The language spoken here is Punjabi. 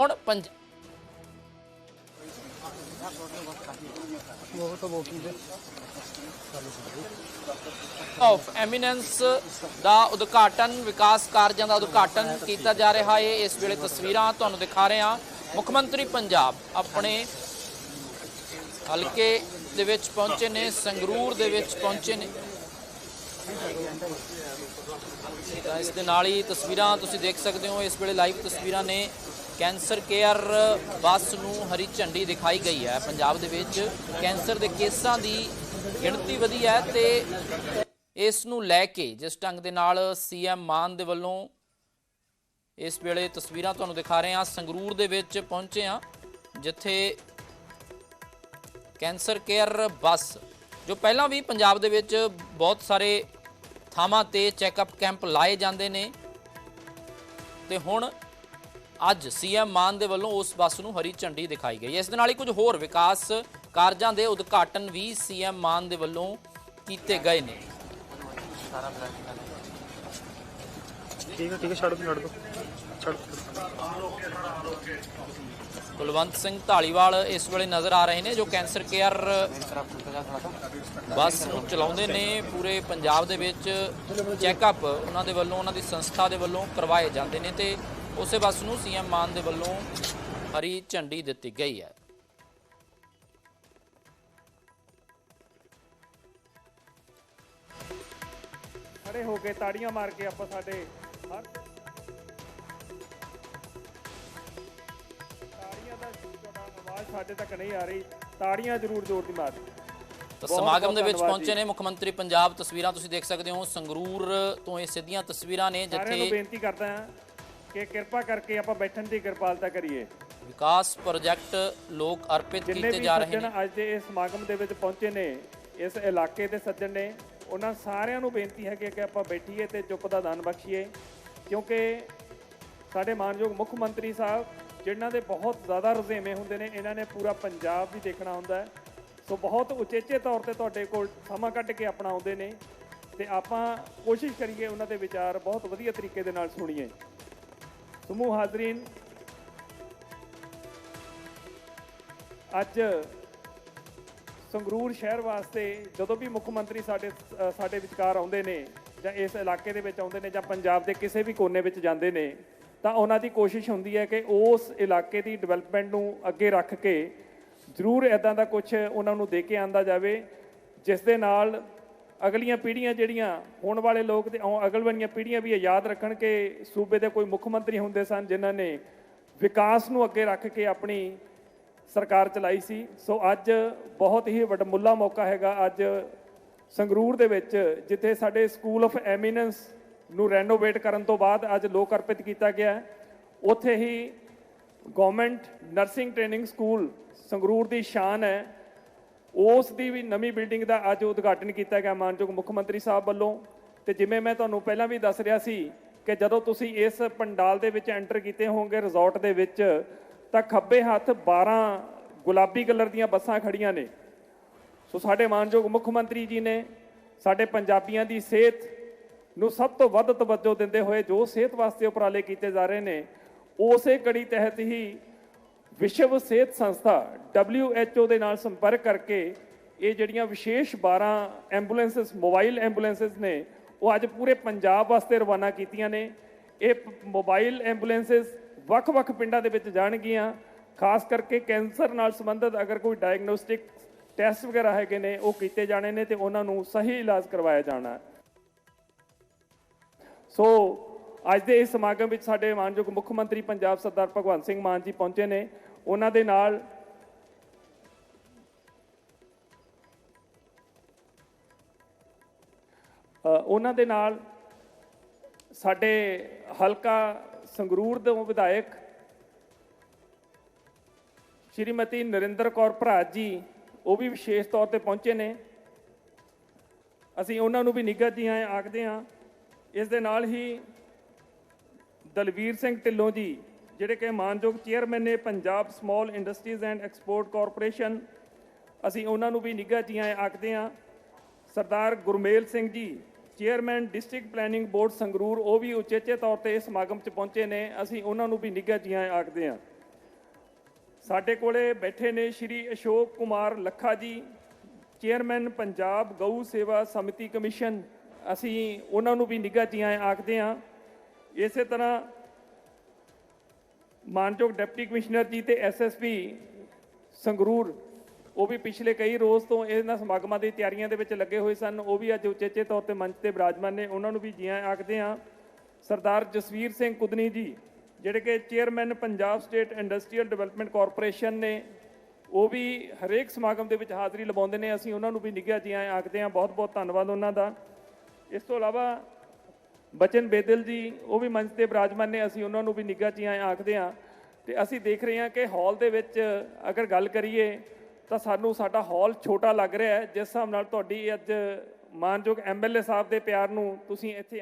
ਹੁਣ ਪੰਜ। ਆਫ ਐਮੀਨੈਂਸ ਦਾ ਉਦਘਾਟਨ, ਵਿਕਾਸ ਕਾਰਜਾਂ ਦਾ ਉਦਘਾਟਨ ਕੀਤਾ ਜਾ ਰਿਹਾ ਹੈ। ਇਸ ਵੇਲੇ ਤਸਵੀਰਾਂ ਤੁਹਾਨੂੰ ਦਿਖਾ ਰਹੇ ਹਾਂ। ਮੁੱਖ ਮੰਤਰੀ ਪੰਜਾਬ ਆਪਣੇ ਹਲਕੇ ਦੇ ਵਿੱਚ ਪਹੁੰਚੇ ਨੇ, ਸੰਗਰੂਰ ਦੇ ਵਿੱਚ ਪਹੁੰਚੇ ਨੇ। ਤਾਂ ਇਸ ਦੇ ਨਾਲ ਹੀ ਤਸਵੀਰਾਂ ਤੁਸੀਂ ਦੇਖ ਸਕਦੇ ਹੋ, ਇਸ ਵੇਲੇ ਲਾਈਵ ਤਸਵੀਰਾਂ ਨੇ ਕੈਂਸਰ ਕੇਅਰ ਬੱਸ ਨੂੰ ਹਰੀ ਝੰਡੀ ਦਿਖਾਈ ਗਈ ਹੈ। ਪੰਜਾਬ ਦੇ ਵਿੱਚ ਕੈਂਸਰ ਦੇ ਕੇਸਾਂ ਦੀ ਗਿਣਤੀ ਵਧੀ ਹੈ ਤੇ ਇਸ ਨੂੰ ਲੈ ਕੇ ਜਿਸ ਢੰਗ ਦੇ ਨਾਲ ਸੀਐਮ ਮਾਨ ਦੇ ਵੱਲੋਂ ਇਸ ਵੇਲੇ ਤਸਵੀਰਾਂ ਤੁਹਾਨੂੰ ਦਿਖਾ ਰਹੇ ਹਾਂ, ਸੰਗਰੂਰ ਦੇ ਵਿੱਚ ਪਹੁੰਚੇ ਹਾਂ, ਜਿੱਥੇ ਕੈਂਸਰ ਕੇਅਰ ਬੱਸ, ਜੋ ਪਹਿਲਾਂ ਵੀ ਪੰਜਾਬ ਦੇ ਵਿੱਚ ਬਹੁਤ ਸਾਰੇ ਥਾਵਾਂ ਤੇ ਚੈੱਕਅਪ ਕੈਂਪ ਲਾਏ ਜਾਂਦੇ ਨੇ। ਤੇ ਹੁਣ ਅੱਜ ਸੀਐਮ ਮਾਨ ਦੇ ਵੱਲੋਂ ਉਸ ਬੱਸ ਨੂੰ ਹਰੀ ਝੰਡੀ ਦਿਖਾਈ ਗਈ। ਇਸ ਦੇ ਨਾਲ ਹੀ ਕੁਝ ਹੋਰ ਵਿਕਾਸ ਕਾਰਜਾਂ ਦੇ ਉਦਘਾਟਨ ਵੀ ਸੀਐਮ ਮਾਨ ਦੇ ਵੱਲੋਂ ਕੀਤੇ ਗਏ ਨੇ। ਠੀਕ ਹੈ ਠੀਕ ਹੈ, ਛੱਡ ਦੋ ਛੱਡ ਦੋ ਕੁਲਵੰਤ ਸਿੰਘ ਢਾਲੀਵਾਲ ਇਸ ਵੇਲੇ ਨਜ਼ਰ ਆ ਰਹੇ ਨੇ, ਜੋ ਕੈਂਸਰ ਕੇਅਰ ਬੱਸ ਨੂੰ ਚਲਾਉਂਦੇ ਨੇ। ਪੂਰੇ ਪੰਜਾਬ ਦੇ ਵਿੱਚ ਚੈੱਕਅਪ ਉਹਨਾਂ ਦੇ ਵੱਲੋਂ, ਉਹਨਾਂ ਦੀ ਸੰਸਥਾ ਦੇ ਵੱਲੋਂ ਕਰਵਾਏ ਜਾਂਦੇ ਨੇ ਤੇ ਉਸੇ ਬੱਸ ਨੂੰ ਸੀਐਮ ਮਾਨ ਦੇ ਵੱਲੋਂ ਹਰੀ ਝੰਡੀ ਦਿੱਤੀ ਗਈ ਹੈ। ਖੜੇ ਹੋ ਕੇ ਤਾੜੀਆਂ ਮਾਰ ਕੇ ਆਪਾਂ ਸਾਡੇ ਹਰ ਆਵਾਜ਼ ਸਾਡੇ ਤੱਕ ਨਹੀਂ ਆ ਰਹੀ ਤਾੜੀਆਂ ਜ਼ਰੂਰ ਜ਼ੋਰ ਦੀ ਮਾਰ ਤਾਂ ਸਮਾਗਮ ਦੇ ਵਿੱਚ ਪਹੁੰਚੇ ਨੇ ਮੁੱਖ ਮੰਤਰੀ ਪੰਜਾਬ ਤਸਵੀਰਾਂ ਤੁਸੀਂ ਦੇਖ ਸਕਦੇ ਹੋ। ਸੰਗਰੂਰ ਤੋਂ ਇਹ ਸਿੱਧੀਆਂ ਤਸਵੀਰਾਂ ਨੇ ਸਾਰਿਆਂ ਨੂੰ ਜਿੱਥੇ ਬੇਨਤੀ ਕਰਦਾ ਹਾਂ ਕਿ ਕਿਰਪਾ ਕਰਕੇ ਆਪਾਂ ਬੈਠਣ ਦੀ ਕਿਰਪਾਲਤਾ ਕਰੀਏ। ਵਿਕਾਸ ਪ੍ਰੋਜੈਕਟ ਲੋਕ ਅਰਪਿਤ ਕੀਤੇ ਜਾ ਰਹੇ ਨੇ। ਅੱਜ ਦੇ ਇਸ ਸਮਾਗਮ ਦੇ ਵਿੱਚ ਪਹੁੰਚੇ ਨੇ ਇਸ ਇਲਾਕੇ ਦੇ ਸੱਜਣ ਨੇ ਉਹਨਾਂ ਸਾਰਿਆਂ ਨੂੰ ਬੇਨਤੀ ਹੈ ਕਿ ਕਿ ਆਪਾਂ ਬੈਠੀਏ ਤੇ ਚੁੱਪ ਦਾ ਦਾਨ ਬਖਸ਼ੀਏ। ਕਿਉਂਕਿ ਸਾਡੇ ਮਾਨਯੋਗ ਮੁੱਖ ਮੰਤਰੀ ਸਾਹਿਬ ਜਿਨ੍ਹਾਂ ਦੇ ਬਹੁਤ ਜ਼ਿਆਦਾ ਰੁਝੇਵੇਂ ਹੁੰਦੇ ਨੇ, ਇਹਨਾਂ ਨੇ ਪੂਰਾ ਪੰਜਾਬ ਵੀ ਦੇਖਣਾ ਹੁੰਦਾ ਹੈ। ਸੋ ਬਹੁਤ ਉਚੇਚੇ ਤੌਰ ਤੇ ਤੁਹਾਡੇ ਕੋਲ ਸਮਾਂ ਕੱਢ ਕੇ ਆਪਣਾ ਆਉਂਦੇ ਨੇ ਤੇ ਆਪਾਂ ਕੋਸ਼ਿਸ਼ ਕਰੀਏ ਉਹਨਾਂ ਦੇ ਵਿਚਾਰ ਬਹੁਤ ਵਧੀਆ ਤਰੀਕੇ ਦੇ ਨਾਲ ਸੁਣੀਏ। ਸਮੂਹ ਹਾਜ਼ਰੀਨ, ਅੱਜ ਸੰਗਰੂਰ ਸ਼ਹਿਰ ਵਾਸਤੇ ਜਦੋਂ ਵੀ ਮੁੱਖ ਮੰਤਰੀ ਸਾਡੇ ਸਾਡੇ ਵਿਚਕਾਰ ਆਉਂਦੇ ਨੇ ਜਾਂ ਇਸ ਇਲਾਕੇ ਦੇ ਵਿੱਚ ਆਉਂਦੇ ਨੇ ਜਾਂ ਪੰਜਾਬ ਦੇ ਕਿਸੇ ਵੀ ਕੋਨੇ ਵਿੱਚ ਜਾਂਦੇ ਨੇ ਤਾਂ ਉਹਨਾਂ ਦੀ ਕੋਸ਼ਿਸ਼ ਹੁੰਦੀ ਹੈ ਕਿ ਉਸ ਇਲਾਕੇ ਦੀ ਡਿਵੈਲਪਮੈਂਟ ਨੂੰ ਅੱਗੇ ਰੱਖ ਕੇ ਜ਼ਰੂਰ ਇਦਾਂ ਦਾ ਕੁਝ ਉਹਨਾਂ ਨੂੰ ਦੇ ਕੇ ਆਂਦਾ ਜਾਵੇ, ਜਿਸ ਦੇ ਨਾਲ ਅਗਲੀਆਂ ਪੀੜ੍ਹੀਆਂ ਜਿਹੜੀਆਂ ਹੋਣ ਵਾਲੇ ਲੋਕ ਤੇ ਅਗਲ ਵਾਲੀਆਂ ਪੀੜ੍ਹੀਆਂ ਵੀ ਇਹ ਯਾਦ ਰੱਖਣ ਕਿ ਸੂਬੇ ਦੇ ਕੋਈ ਮੁੱਖ ਮੰਤਰੀ ਹੁੰਦੇ ਸਨ ਜਿਨ੍ਹਾਂ ਨੇ ਵਿਕਾਸ ਨੂੰ ਅੱਗੇ ਰੱਖ ਕੇ ਆਪਣੀ ਸਰਕਾਰ ਚਲਾਈ ਸੀ। ਸੋ ਅੱਜ ਬਹੁਤ ਹੀ ਵੱਡਮੁੱਲਾ ਮੌਕਾ ਹੈਗਾ। ਅੱਜ ਸੰਗਰੂਰ ਦੇ ਵਿੱਚ, ਜਿੱਥੇ ਸਾਡੇ ਸਕੂਲ ਆਫ ਐਮੀਨੈਂਸ ਨੂੰ ਰੈਨੋਵੇਟ ਕਰਨ ਤੋਂ ਬਾਅਦ ਅੱਜ ਲੋਕ ਅਰਪਿਤ ਕੀਤਾ ਗਿਆ ਹੈ। ਉੱਥੇ ਹੀ government nursing training school Sangrur ਦੀ ਸ਼ਾਨ ਹੈ। ਉਸ ਦੀ ਵੀ ਨਵੀਂ ਬਿਲਡਿੰਗ ਦਾ ਅੱਜ ਉਦਘਾਟਨ ਕੀਤਾ ਗਿਆ ਮਾਨਯੋਗ ਮੁੱਖ ਮੰਤਰੀ ਸਾਹਿਬ ਵੱਲੋਂ। ਤੇ ਜਿਵੇਂ ਮੈਂ ਤੁਹਾਨੂੰ ਪਹਿਲਾਂ ਵੀ ਦੱਸ ਰਿਹਾ ਸੀ ਕਿ ਜਦੋਂ ਤੁਸੀਂ ਇਸ ਪੰਡਾਲ ਦੇ ਵਿੱਚ ਐਂਟਰ ਕੀਤੇ ਹੋਵੋਗੇ ਰਿਜ਼ੋਰਟ ਦੇ ਵਿੱਚ, ਤਾਂ ਖੱਬੇ ਹੱਥ 12 ਗੁਲਾਬੀ ਕਲਰ ਦੀਆਂ ਬੱਸਾਂ ਖੜੀਆਂ ਨੇ। ਸੋ ਸਾਡੇ ਮਾਨਯੋਗ ਮੁੱਖ ਮੰਤਰੀ ਜੀ ਨੇ, ਸਾਡੇ ਪੰਜਾਬੀਆਂ ਦੀ ਸਿਹਤ ਨੂੰ ਸਭ ਤੋਂ ਵੱਧ ਤਵੱਜੋ ਦਿੰਦੇ ਹੋਏ ਜੋ ਸਿਹਤ ਵਾਸਤੇ ਉਪਰਾਲੇ ਕੀਤੇ ਜਾ ਰਹੇ ਨੇ, ਉਸੇ ਕੜੀ ਤਹਿਤ ਹੀ ਵਿਸ਼ਵ ਸਿਹਤ ਸੰਸਥਾ WHO ਦੇ ਨਾਲ ਸੰਪਰਕ ਕਰਕੇ ਇਹ ਜਿਹੜੀਆਂ ਵਿਸ਼ੇਸ਼ 12 ਐਂਬੂਲੈਂਸਸ, ਮੋਬਾਈਲ ਐਂਬੂਲੈਂਸਸ ਨੇ, ਉਹ ਅੱਜ ਪੂਰੇ ਪੰਜਾਬ ਵਾਸਤੇ ਰਵਾਨਾ ਕੀਤੀਆਂ ਨੇ। ਇਹ ਪ- ਮੋਬਾਈਲ ਐਂਬੂਲੈਂਸਸ ਵੱਖ-ਵੱਖ ਪਿੰਡਾਂ ਦੇ ਵਿੱਚ ਜਾਣਗੀਆਂ। ਖਾਸ ਕਰਕੇ ਕੈਂਸਰ ਨਾਲ ਸੰਬੰਧਿਤ ਅਗਰ ਕੋਈ ਡਾਇਗਨੋਸਟਿਕ ਟੈਸਟ ਵਗੈਰਾ ਹੈਗੇ ਨੇ, ਉਹ ਕੀਤੇ ਜਾਣੇ ਨੇ ਤੇ ਉਹਨਾਂ ਨੂੰ ਸਹੀ ਇਲਾਜ ਕਰਵਾਇਆ ਜਾਣਾ। ਹੈ ਸੋ ਅੱਜ ਦੇ ਇਸ ਸਮਾਗਮ ਵਿੱਚ ਸਾਡੇ ਮਾਨਯੋਗ ਮੁੱਖ ਮੰਤਰੀ ਪੰਜਾਬ ਸਰਦਾਰ ਭਗਵੰਤ ਸਿੰਘ ਮਾਨ ਜੀ ਪਹੁੰਚੇ ਨੇ। ਉਹਨਾਂ ਦੇ ਨਾਲ ਉਹਨਾਂ ਦੇ ਨਾਲ ਸਾਡੇ ਹਲਕਾ ਸੰਗਰੂਰ ਦੇ ਵਿਧਾਇਕ ਸ਼੍ਰੀਮਤੀ ਨਰਿੰਦਰ ਕੌਰ ਭਰਾਜ ਜੀ, ਉਹ ਵੀ ਵਿਸ਼ੇਸ਼ ਤੌਰ ਤੇ ਪਹੁੰਚੇ ਨੇ। ਅਸੀਂ ਉਹਨਾਂ ਨੂੰ ਵੀ ਨਿੱਘਾ ਜੀ ਆਏ ਆਖਦੇ ਹਾਂ ਇਸ ਦੇ ਨਾਲ ਹੀ ਦਲਵੀਰ ਸਿੰਘ ਢਿੱਲੋਂ ਜੀ, ਜਿਹੜੇ ਕਿ ਮਾਨਯੋਗ ਚੇਅਰਮੈਨ ਨੇ Punjab small industries and export corporation ਅਸੀਂ ਉਹਨਾਂ ਨੂੰ ਵੀ ਨਿੱਘਾ ਜੀ ਆਏ ਆਖਦੇ ਹਾਂ। Sardar Gurmel Singh ji chairman district planning board Sangrur, ਉਹ ਵੀ ਉਚੇਚੇ ਤੌਰ ਤੇ ਇਸ ਸਮਾਗਮ 'ਚ ਪਹੁੰਚੇ ਨੇ, ਅਸੀਂ ਉਹਨਾਂ ਨੂੰ ਵੀ ਨਿੱਘਾ ਜੀ ਆਏ ਆਖਦੇ ਹਾਂ। ਸਾਡੇ ਕੋਲੇ ਬੈਠੇ ਨੇ ਸ਼੍ਰੀ ਅਸ਼ੋਕ ਕੁਮਾਰ ਲੱਖਾ ਜੀ ਚੇਅਰਮੈਨ ਪੰਜਾਬ ਗਊ ਸੇਵਾ ਸਮਿਤੀ ਕਮਿਸ਼ਨ ਅਸੀਂ ਉਹਨਾਂ ਨੂੰ ਵੀ ਨਿੱਘਾ ਜੀਆਂ ਆਖਦੇ ਹਾਂ। ਇਸੇ ਤਰ੍ਹਾਂ ਮਾਨਯੋਗ ਡਿਪਟੀ ਕਮਿਸ਼ਨਰ ਜੀ ਤੇ ਐਸਐਸਪੀ ਸੰਗਰੂਰ, ਉਹ ਵੀ ਪਿਛਲੇ ਕਈ ਰੋਜ਼ ਤੋਂ ਇਹਨਾਂ ਸਮਾਗਮਾਂ ਦੀ ਤਿਆਰੀਆਂ ਦੇ ਵਿੱਚ ਲੱਗੇ ਹੋਏ ਸਨ। ਉਹ ਵੀ ਅੱਜ ਉਚੇਚੇ ਤੌਰ ਤੇ ਮੰਚ ਤੇ ਬਿਰਾਜਮਾਨ ਨੇ, ਉਹਨਾਂ ਨੂੰ ਵੀ ਜੀਆਂ ਆਖਦੇ ਹਾਂ। ਸਰਦਾਰ ਜਸਵੀਰ ਸਿੰਘ ਕੁਦਨੀ ਜੀ, ਜਿਹੜੇ ਕਿ chairman Punjab state industrial development corporation ਨੇ, ਉਹ ਵੀ ਹਰੇਕ ਸਮਾਗਮ ਦੇ ਵਿੱਚ ਹਾਜ਼ਰੀ ਲਵਾਉਂਦੇ ਨੇ। ਅਸੀਂ ਉਹਨਾਂ ਨੂੰ ਵੀ ਨਿੱਘਾ ਜੀਆਂ ਆਖਦੇ ਹਾਂ। ਬਹੁਤ ਬਹੁਤ ਧੰਨਵਾਦ ਉਹਨਾਂ ਦਾ। ਇਸ ਤੋਂ ਇਲਾਵਾ ਬਚਨ ਬੇਦਲ ਜੀ, ਉਹ ਵੀ ਮੰਚ ਤੇ ਬਿਰਾਜਮਾਨ ਨੇ, ਅਸੀਂ ਉਹਨਾਂ ਨੂੰ ਵੀ ਨਿੱਘਾ ਜੀਆਂ ਆਖਦੇ ਹਾਂ। ਤੇ ਅਸੀਂ ਦੇਖ ਰਹੇ ਹਾਂ ਕਿ ਹਾਲ ਦੇ ਵਿੱਚ ਅਗਰ ਗੱਲ ਕਰੀਏ, ਤਾਂ ਸਾਨੂੰ ਸਾਡਾ ਹਾਲ ਛੋਟਾ ਲੱਗ ਰਿਹਾ ਹੈ। ਜਿਸ ਹਿਸਾਬ ਨਾਲ ਤੁਹਾਡੀ ਅੱਜ ਮਾਨਯੋਗ ਐਮਐਲਏ ਸਾਹਿਬ ਦੇ ਪਿਆਰ ਨੂੰ ਤੁਸੀਂ ਇੱਥੇ